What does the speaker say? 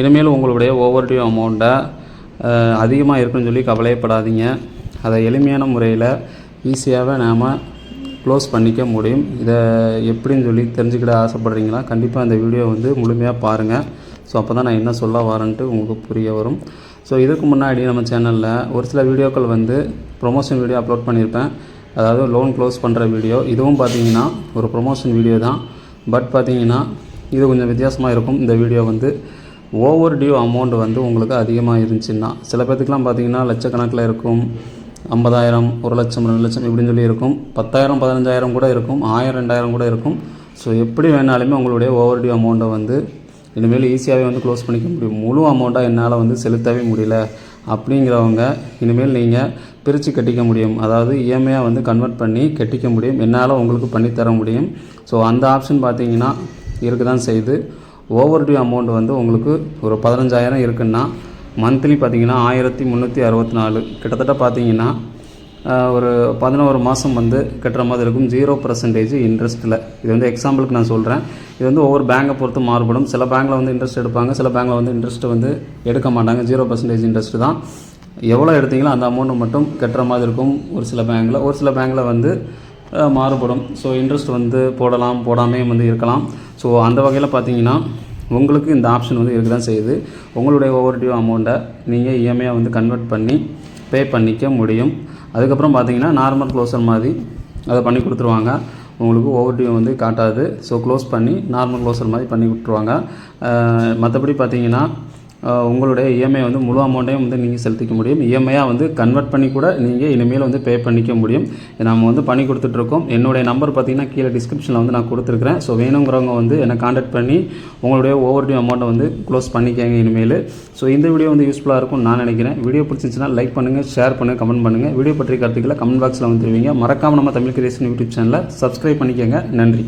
இனிமேல் உங்களுடைய over due அமௌண்ட்டை அதிகமாக இருக்குன்னு சொல்லி கவலையப்படாதீங்க. அதை எளிமையான முறையில் ஈஸியாகவே நாம் க்ளோஸ் பண்ணிக்க முடியும். இதை எப்படின்னு சொல்லி தெரிஞ்சுக்கிட ஆசைப்பட்றீங்களா? கண்டிப்பாக இந்த வீடியோ வந்து முழுமையாக பாருங்கள் ஸோ அப்போ தான் நான் என்ன சொல்ல வரேன்ட்டு உங்களுக்கு புரிய வரும். ஸோ இதுக்கு முன்னாடி நம்ம சேனலில் ஒரு சில வீடியோக்கள் வந்து ப்ரொமோஷன் வீடியோ அப்லோட் பண்ணியிருப்பேன். அதாவது லோன் க்ளோஸ் பண்ணுற வீடியோ இதுவும் பார்த்தீங்கன்னா ஒரு ப்ரொமோஷன் வீடியோ தான். பட் பார்த்தீங்கன்னா இது கொஞ்சம் வித்தியாசமாக இருக்கும். இந்த வீடியோ வந்து ஓவர் டியூ அமௌண்ட் வந்து உங்களுக்கு அதிகமாக இருந்துச்சுன்னா சில பேர்த்துக்குலாம் பார்த்தீங்கன்னா லட்சக்கணக்கில் இருக்கும். ஐம்பதாயிரம் ஒரு லட்சம் ரெண்டு லட்சம் இப்படின்னு சொல்லி இருக்கும். பத்தாயிரம் பதினஞ்சாயிரம் கூட இருக்கும். ஆயிரம் ரெண்டாயிரம் கூட இருக்கும். ஸோ எப்படி வேணாலுமே உங்களுடைய ஓவர் டியூ அமௌண்ட்டை வந்து இனிமேல் ஈஸியாகவே வந்து க்ளோஸ் பண்ணிக்க முடியும். முழு அமௌண்ட்டாக என்னால் வந்து செலுத்தவே முடியல. அப்படிங்கிறவங்க இனிமேல் நீங்கள் பிரித்து கட்டிக்க முடியும். அதாவது இஎம்ஐயாக வந்து கன்வெர்ட் பண்ணி கட்டிக்க முடியும். என்னால் உங்களுக்கு பண்ணி தர முடியும். ஸோ அந்த ஆப்ஷன் பார்த்தீங்கன்னா இருக்க தான் செய்யுது ஓவர் டியூ அமௌண்ட் வந்து உங்களுக்கு ஒரு பதினஞ்சாயிரம் இருக்குன்னா மந்த்லி பார்த்தீங்கன்னா ஆயிரத்தி முந்நூற்றி அறுபத்தி நாலு கிட்டத்தட்ட பார்த்தீங்கன்னா ஒரு பதினோரு மாதம் வந்து கட்டுற மாதிரி இருக்கும். ஜீரோ பர்சன்டேஜ் இன்ட்ரெஸ்ட்டில் இது வந்து எக்ஸாம்பிளுக்கு நான் சொல்கிறேன் இது வந்து ஒவ்வொரு பேங்கை பொறுத்து மாறுபடும். சில பேங்க்கில் வந்து இன்ட்ரெஸ்ட் எடுப்பாங்க. சில பேங்க்கில் வந்து இன்ட்ரெஸ்ட் வந்து எடுக்க மாட்டாங்க. ஜீரோ பர்சன்டேஜ் இன்ட்ரெஸ்ட் தான். எவ்வளோ எடுத்தீங்களோ அந்த அமௌண்ட்டு மட்டும் கட்டுற மாதிரி இருக்கும். ஒரு சில பேங்க்கில் ஒரு சில பேங்க்கில் வந்து மாறுபடும். ஸோ இன்ட்ரெஸ்ட் வந்து போடலாம் போடாமே வந்து இருக்கலாம். ஸோ அந்த வகையில் பார்த்தீங்கன்னா உங்களுக்கு இந்த ஆப்ஷன் வந்து இருக்க தான் செய்யுது. உங்களுடைய ஓவர் டியூ அமௌண்ட்டை நீங்கள் இஎம்ஐயாக வந்து கன்வெர்ட் பண்ணி பே பண்ணிக்க முடியும். அதுக்கப்புறம் பார்த்தீங்கன்னா நார்மல் க்ளோசர் மாதிரி அதை பண்ணி கொடுத்துருவாங்க. உங்களுக்கு ஓவர் டியூ வந்து காட்டாது. ஸோ க்ளோஸ் பண்ணி நார்மல் க்ளோசர் மாதிரி பண்ணி கொடுத்துருவாங்க. மற்றபடி பார்த்தீங்கன்னா உங்களுடைய இஎம்ஐ வந்து முழு அமௌண்ட்டையும் வந்து நீங்கள் செலுத்திக்க முடியும். இஎம்ஐயாக வந்து கன்வெர்ட் பண்ணி கூட நீங்கள் இனிமேல் வந்து பே பண்ணிக்க முடியும். நம்ம வந்து பண்ணி கொடுத்துட்ருக்கோம் என்னுடைய நம்பர் பார்த்தீங்கன்னா கீழே டிஸ்கிரிப்ஷனில் வந்து நான் கொடுத்துருக்குறேன். ஸோ வேணுங்கிறவங்க வந்து என்னை காண்டாக்ட் பண்ணி உங்களுடைய ஓவர் டியூ அமௌண்ட்டை வந்து க்ளோஸ் பண்ணிக்கங்க இனிமேல். ஸோ இந்த வீடியோ வந்து யூஸ்ஃபுல்லாக இருக்கும் நான் நினைக்கிறேன். வீடியோ பிடிச்சிருந்துச்சுன்னா லைக் பண்ணுங்கள் ஷேர் பண்ணுங்கள் கமெண்ட் பண்ணுங்கள் வீடியோ பற்றிய கருத்துக்களை கமெண்ட் பாக்ஸில் வந்து தெரிவிங்க. மறக்காமல் நம்ம தமிழ் கிரியேஷன் யூடியூப் சேனலில் சப்ஸ்கிரைப் பண்ணிக்கங்க. நன்றி.